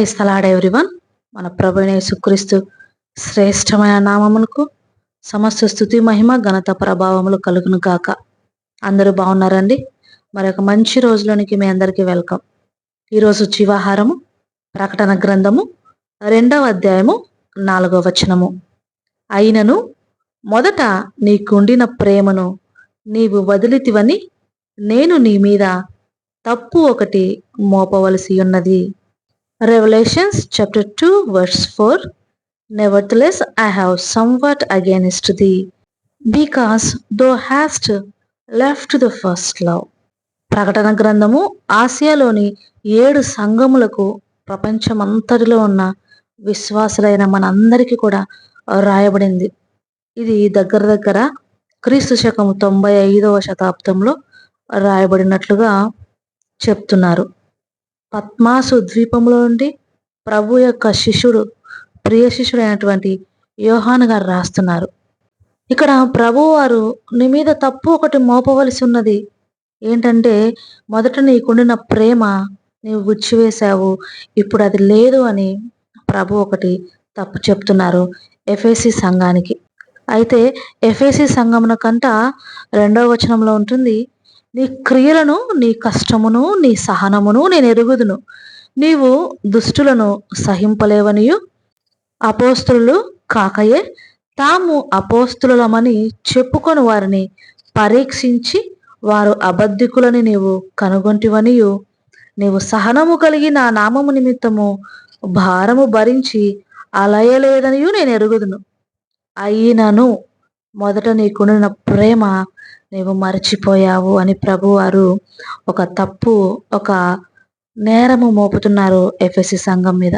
Praise తలాడ్ everyone? మన ప్రభుని సుక్రీస్తు శ్రేష్టమైన నామములకు సమస్త స్థుతి మహిమ ఘనత ప్రభావములు కలుగును కాక అందరూ బాగున్నారండి? మరి ఒక మంచి రోజులోనికి మీ అందరికీ వెల్కమ్. ఈరోజు జీవాహారము ప్రకటన గ్రంథము రెండవ అధ్యాయము నాలుగవ వచనము. అయినను మొదట నీకుండిన ప్రేమను నీవు వదిలితివని నేను నీ మీద తప్పు ఒకటి మోపవలసి ఉన్నది. Revelations chapter 2 verse 4 Nevertheless I have somewhat against thee because thou hast left the first love. ప్రకటన గ్రంథము ఆసియాలోని ఏడు సంఘములకు ప్రపంచమంతటిలో ఉన్న విశ్వాసులైన మనందరికీ కూడా రాయబడింది. ఇది దగ్గర దగ్గర క్రీస్తు శకము తొంభై ఐదవ శతాబ్దంలో రాయబడినట్లుగా చెప్తున్నారు. పద్మాసు ద్వీపంలో నుండి ప్రభు యొక్క శిష్యుడు ప్రియ శిష్యుడైనటువంటి యోహాను గారు రాస్తున్నారు. ఇక్కడ ప్రభు వారు నీ మీద తప్పు ఒకటి మోపవలసి ఉన్నది. ఏంటంటే మొదట నీకుండిన ప్రేమ నీవు గుచ్చివేశావు. ఇప్పుడు అది లేదు అని ప్రభు ఒకటి తప్పు చెప్తున్నారు ఎఫ్ఎసి సంఘానికి. అయితే ఎఫ్ఎసి సంఘమున కంట రెండవ వచనంలో ఉంటుంది నీ క్రియలను నీ కష్టమును నీ సహనమును నేను ఎరుగుదును. నీవు దుష్టులను సహింపలేవనియు. అపోస్తులు కాకయే తాము అపోస్తులమని చెప్పుకొని వారిని పరీక్షించి వారు అబద్ధికులని నీవు కనుగొంటివనియు. నీవు సహనము కలిగి నా నామము నిమిత్తము భారము భరించి అలయలేదనియు నేను ఎరుగుదును. అయినను మొదట నీకుండిన ప్రేమ నీవు మర్చిపోయావు అని ప్రభువారు ఒక తప్పు ఒక నేరము మోపుతున్నారు ఎఫ్ఎస్సి సంఘం మీద.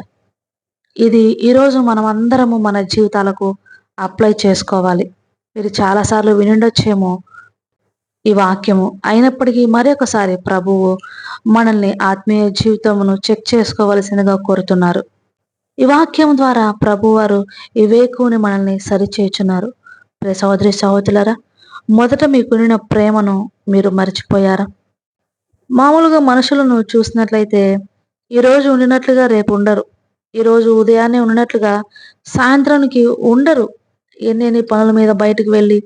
ఇది ఈరోజు మనం అందరము మన జీవితాలకు అప్లై చేసుకోవాలి. మీరు చాలాసార్లు వినుండొచ్చేమో ఈ వాక్యము. అయినప్పటికీ మరొకసారి ప్రభువు మనల్ని ఆత్మీయ జీవితమును చెక్ చేసుకోవలసిందిగా కోరుతున్నారు. ఈ వాక్యం ద్వారా ప్రభువారు ఈ మనల్ని సరిచేయుచున్నారు. ప్రియ సహోదరి సహోదరులరా మొదట మీకున్న ప్రేమను మీరు మర్చిపోయారా? మామూలుగా మనుషులను చూసినట్లయితే ఈరోజు ఉండినట్లుగా రేపు ఉండరు. ఈరోజు ఉదయాన్నే ఉన్నట్లుగా సాయంత్రానికి ఉండరు. ఎన్ని పనుల మీద బయటకు వెళ్ళి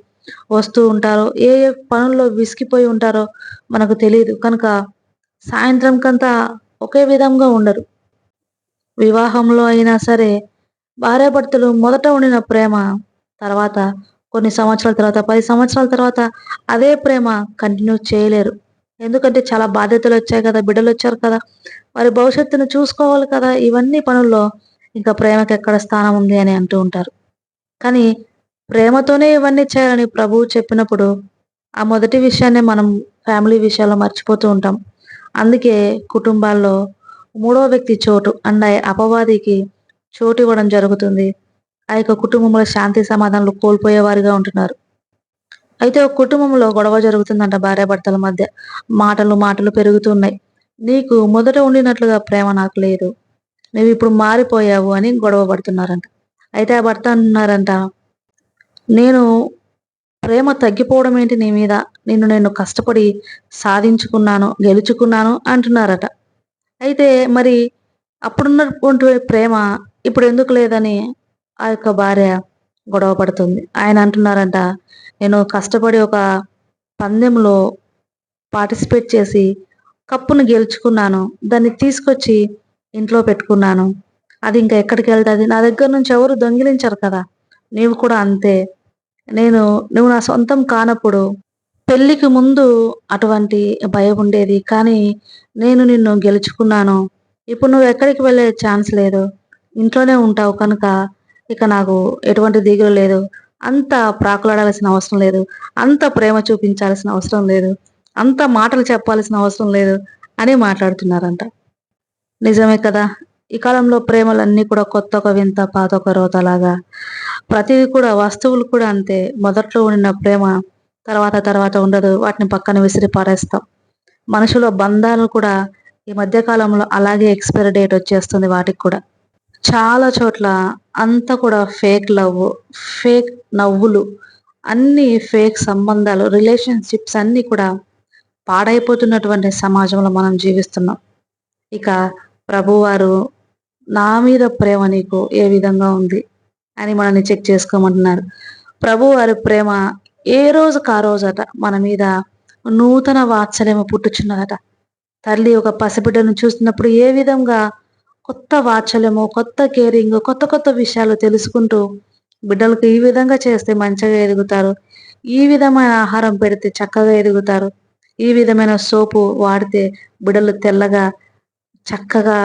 వస్తూ ఉంటారో ఏ ఏ పనుల్లో విసిగిపోయి ఉంటారో మనకు తెలియదు కనుక సాయంత్రం కంతా ఒకే విధంగా ఉండరు. వివాహంలో అయినా సరే భార్యాభర్తలు మొదట ఉండిన ప్రేమ తర్వాత కొన్ని సంవత్సరాల తర్వాత పది సంవత్సరాల తర్వాత అదే ప్రేమ కంటిన్యూ చేయలేరు. ఎందుకంటే చాలా బాధ్యతలు వచ్చాయి కదా బిడ్డలు వచ్చారు కదా. వారి భవిష్యత్తును చూసుకోవాలి కదా ఇవన్నీ పనుల్లో ఇంకా ప్రేమకి ఎక్కడ స్థానం ఉంది అని అంటూ ఉంటారు. కానీ ప్రేమతోనే ఇవన్నీ చేయాలని ప్రభువు చెప్పినప్పుడు ఆ మొదటి విషయాన్ని మనం ఫ్యామిలీ విషయాల్లో మర్చిపోతూ ఉంటాం. అందుకే కుటుంబాల్లో మూడో వ్యక్తి చోటు అండ్ అపవాదికి చోటు ఇవ్వడం జరుగుతుంది. ఆ యొక్క కుటుంబంలో శాంతి సమాధానాలు కోల్పోయేవారిగా ఉంటున్నారు. అయితే ఒక కుటుంబంలో గొడవ జరుగుతుందంట భార్యాభర్తల మధ్య. మాటలు మాటలు పెరుగుతున్నాయి. నీకు మొదట ఉండినట్లుగా ప్రేమ నాకు లేదు. నువ్వు ఇప్పుడు మారిపోయావు అని గొడవ పడుతున్నారంట. అయితే ఆ భర్త అంటున్నారంట నేను ప్రేమ తగ్గిపోవడం ఏంటి నీ మీద? నిన్ను నేను కష్టపడి సాధించుకున్నాను గెలుచుకున్నాను అంటున్నారట. అయితే మరి అప్పుడున్నటువంటి ప్రేమ ఇప్పుడు ఎందుకు లేదని ఆ యొక్క భార్య గొడవ పడుతుంది. ఆయన అంటున్నారంట నేను కష్టపడి ఒక పందెంలో పార్టిసిపేట్ చేసి కప్పును గెలుచుకున్నాను. దాన్ని తీసుకొచ్చి ఇంట్లో పెట్టుకున్నాను. అది ఇంకా ఎక్కడికి వెళ్తుంది? నా దగ్గర నుంచి ఎవరు దొంగిలించరు కదా? నీవు కూడా అంతే. నేను నువ్వు నా సొంతం కానప్పుడు పెళ్ళికి ముందు అటువంటి భయం ఉండేది. కానీ నేను నిన్ను గెలుచుకున్నాను. ఇప్పుడు నువ్వు ఎక్కడికి వెళ్ళే ఛాన్స్ లేదు. ఇంట్లోనే ఉంటావు కనుక ఇక నాకు ఎటువంటి దిగులు లేదు. అంత ప్రాకులాడాల్సిన అవసరం లేదు. అంత ప్రేమ చూపించాల్సిన అవసరం లేదు. అంత మాటలు చెప్పాల్సిన అవసరం లేదు అని మాట్లాడుతున్నారంట. నిజమే కదా? ఈ కాలంలో ప్రేమలన్నీ కూడా కొత్త ఒక వింత పాత ఒక రోతలాగా. ప్రతిదీ కూడా వస్తువులు కూడా అంతే. మొదట్లో ఉండిన ప్రేమ తర్వాత తర్వాత ఉండదు. వాటిని పక్కన విసిరి పారేస్తాం. మనుషుల బంధాలు కూడా ఈ మధ్య కాలంలో అలాగే ఎక్స్పైరీ డేట్ వచ్చేస్తుంది వాటికి కూడా. చాలా చోట్ల అంతా కూడా ఫేక్ లవ్ ఫేక్ నవ్వులు అన్ని ఫేక్ సంబంధాలు రిలేషన్షిప్స్ అన్నీ కూడా పాడైపోతున్నటువంటి సమాజంలో మనం జీవిస్తున్నాం. ఇక ప్రభువారు నా మీద ప్రేమ నీకు ఏ విధంగా ఉంది అని మనల్ని చెక్ చేసుకోమంటున్నారు. ప్రభువారి ప్రేమ ఏ రోజుకు ఆ రోజట మన మీద నూతన వాత్సల్యము పుట్టుచున్నదట. తల్లి ఒక పసిబిడ్డను చూస్తున్నప్పుడు ఏ విధంగా కొత్త వాచలము కొత్త కేరింగ్ కొత్త కొత్త విషయాలు తెలుసుకుంటూ బిడ్డలకు ఈ విధంగా చేస్తే మంచిగా ఎదుగుతారు. ఈ విధమైన ఆహారం పెడితే చక్కగా ఎదుగుతారు. ఈ విధమైన సోపు వాడితే బిడ్డలు తెల్లగా చక్కగా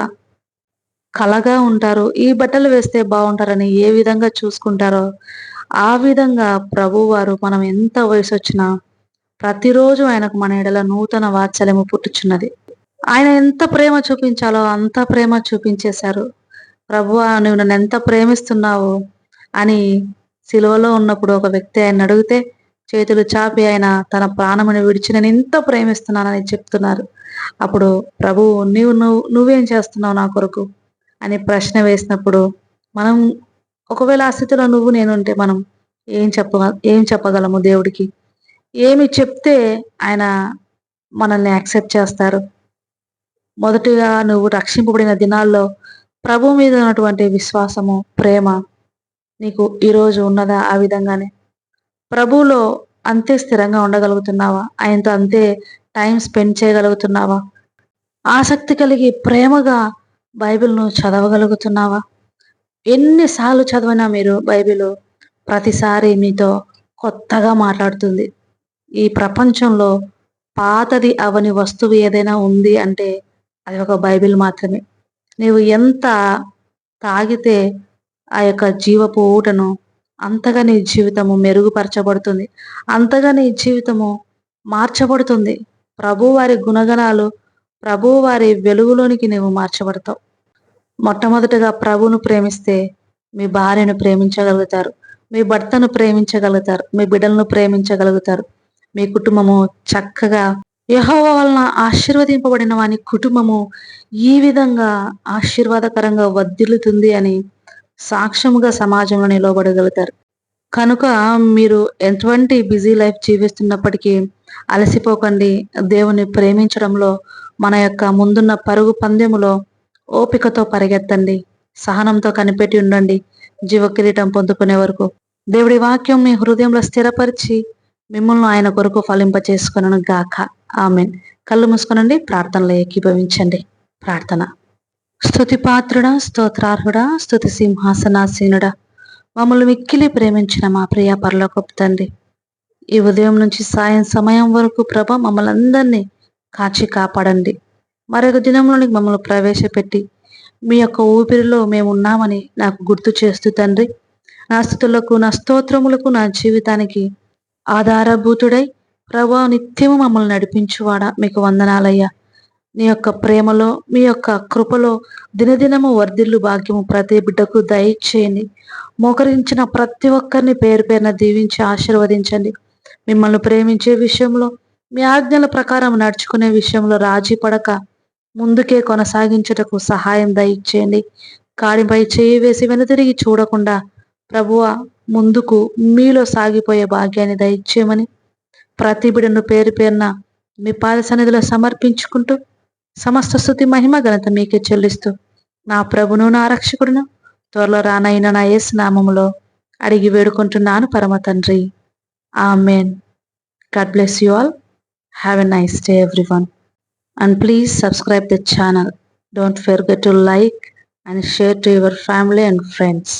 కలగా ఉంటారు. ఈ బట్టలు వేస్తే బాగుంటారని ఏ విధంగా చూసుకుంటారో ఆ విధంగా ప్రభువారు మనం ఎంత వయసు వచ్చినా ప్రతిరోజు ఆయనకు మన ఎడల నూతన వాత్సల్యము పుట్టుచున్నది. ఆయన ఎంత ప్రేమ చూపించాలో అంత ప్రేమ చూపించేశారు. ప్రభువా నువ్వు నన్ను ఎంత ప్రేమిస్తున్నావు అని సిలువలో ఉన్నప్పుడు ఒక వ్యక్తి ఆయన అడిగితే చేతులు చాపి ఆయన తన ప్రాణముని విడిచి నేను ఎంత ప్రేమిస్తున్నానని చెప్తున్నారు. అప్పుడు ప్రభు నీవు నువ్వు నువ్వేం చేస్తున్నావు నా కొరకు అని ప్రశ్న వేసినప్పుడు మనం ఒకవేళ ఆ స్థితిలో నువ్వు నేనుంటే మనం ఏం చెప్ప ఏం చెప్పగలము దేవుడికి? ఏమి చెప్తే ఆయన మనల్ని యాక్సెప్ట్ చేస్తారు? మొదటిగా నువ్వు రక్షింపబడిన దినాల్లో ప్రభు మీద ఉన్నటువంటి విశ్వాసము ప్రేమ నీకు ఈరోజు ఉన్నదా ఆ విధంగానే? ప్రభువులో అంతే స్థిరంగా ఉండగలుగుతున్నావా? ఆయనతో అంతే టైం స్పెండ్ చేయగలుగుతున్నావా? ఆసక్తి కలిగి ప్రేమగా బైబిల్ను చదవగలుగుతున్నావా? ఎన్నిసార్లు చదివినా మీరు బైబిల్ ప్రతిసారి మీతో కొత్తగా మాట్లాడుతుంది. ఈ ప్రపంచంలో పాతది అవని వస్తువు ఏదైనా ఉంది అంటే అది ఒక బైబిల్ మాత్రమే. నీవు ఎంత తాగితే ఆ యొక్క జీవపు ఊటను అంతగా నీ జీవితము మెరుగుపరచబడుతుంది. అంతగా నీ జీవితము మార్చబడుతుంది. ప్రభువారి గుణగణాలు ప్రభువారి వెలుగులోనికి నీవు మార్చబడతావు. మొట్టమొదటిగా ప్రభును ప్రేమిస్తే మీ భార్యను ప్రేమించగలుగుతారు. మీ భర్తను ప్రేమించగలుగుతారు. మీ బిడ్డలను ప్రేమించగలుగుతారు. మీ కుటుంబము చక్కగా యహోవ వలన ఆశీర్వదింపబడిన వాని కుటుంబము ఈ విధంగా ఆశీర్వాదకరంగా వర్ధిల్లుతుంది అని సాక్ష్యముగా సమాజంలో నిలవబడగలుగుతారు. కనుక మీరు ఎటువంటి బిజీ లైఫ్ జీవిస్తున్నప్పటికీ అలసిపోకండి. దేవుని ప్రేమించడంలో మన యొక్క ముందున్న పరుగు పందెములో ఓపికతో పరిగెత్తండి. సహనంతో కనిపెట్టి ఉండండి. జీవ కిరీటం పొందుకునే వరకు దేవుడి వాక్యం మీ హృదయంలో స్థిరపరిచి మిమ్మల్ని ఆయన కొరకు ఫలింప చేసుకున్నాను గాక. ఆమెన్. కళ్ళు మూసుకునండి ప్రార్థనలో ఏకీభవించండి. ప్రార్థన. స్థుతి పాత్రుడా స్తోత్రార్హుడా స్థుతి సింహాసనాసీనుడా. మమ్మల్ని మిక్కిలి ప్రేమించిన మా ప్రియ పరలోకపు తండ్రి. ఈ ఉదయం నుంచి సాయం సమయం వరకు ప్రభ మమ్మల్ని అందరినీ కాచి కాపాడండి. మరొక దినంలోని మమ్మల్ని ప్రవేశపెట్టి మీ యొక్క ఊపిరిలో మేము ఉన్నామని నాకు గుర్తు చేస్తూ తండ్రి. నా స్థుతులకు నా స్తోత్రములకు నా జీవితానికి ఆధారభూతుడై ప్రభా నిత్యము మమ్మల్ని నడిపించువాడా? మీకు వందనాలయ్యా. నీ యొక్క ప్రేమలో మీ యొక్క కృపలో దినదినము వర్ధిల్లు భాగ్యము ప్రతి బిడ్డకు దయచేయండి. మోకరించిన ప్రతి ఒక్కరిని పేరు పేరున దీవించి ఆశీర్వదించండి. మిమ్మల్ని ప్రేమించే విషయంలో మీ ఆజ్ఞల ప్రకారం నడుచుకునే విషయంలో రాజీ పడక. ముందుకే కొనసాగించటకు సహాయం దయచేయండి. కాడిపై చేయి వేసి వెనుతిరిగి చూడకుండా ప్రభువ ముందుకు మీలో సాగిపోయే భాగ్యాన్ని దయచేయమని ప్రతి బిడను పేరు పేరున మీ పాద సన్నిధిలో సమర్పించుకుంటూ సమస్త స్థుతి మహిమ ఘనత మీకే చెల్లిస్తూ నా ప్రభును నా రక్షకుడును త్వరలో రానైన నా యేసు నామములో అడిగి వేడుకుంటున్నాను పరమ తండ్రి. Amen. God bless you all. Have a nice day everyone and please subscribe the channel. Don't forget to like and share to your family and friends.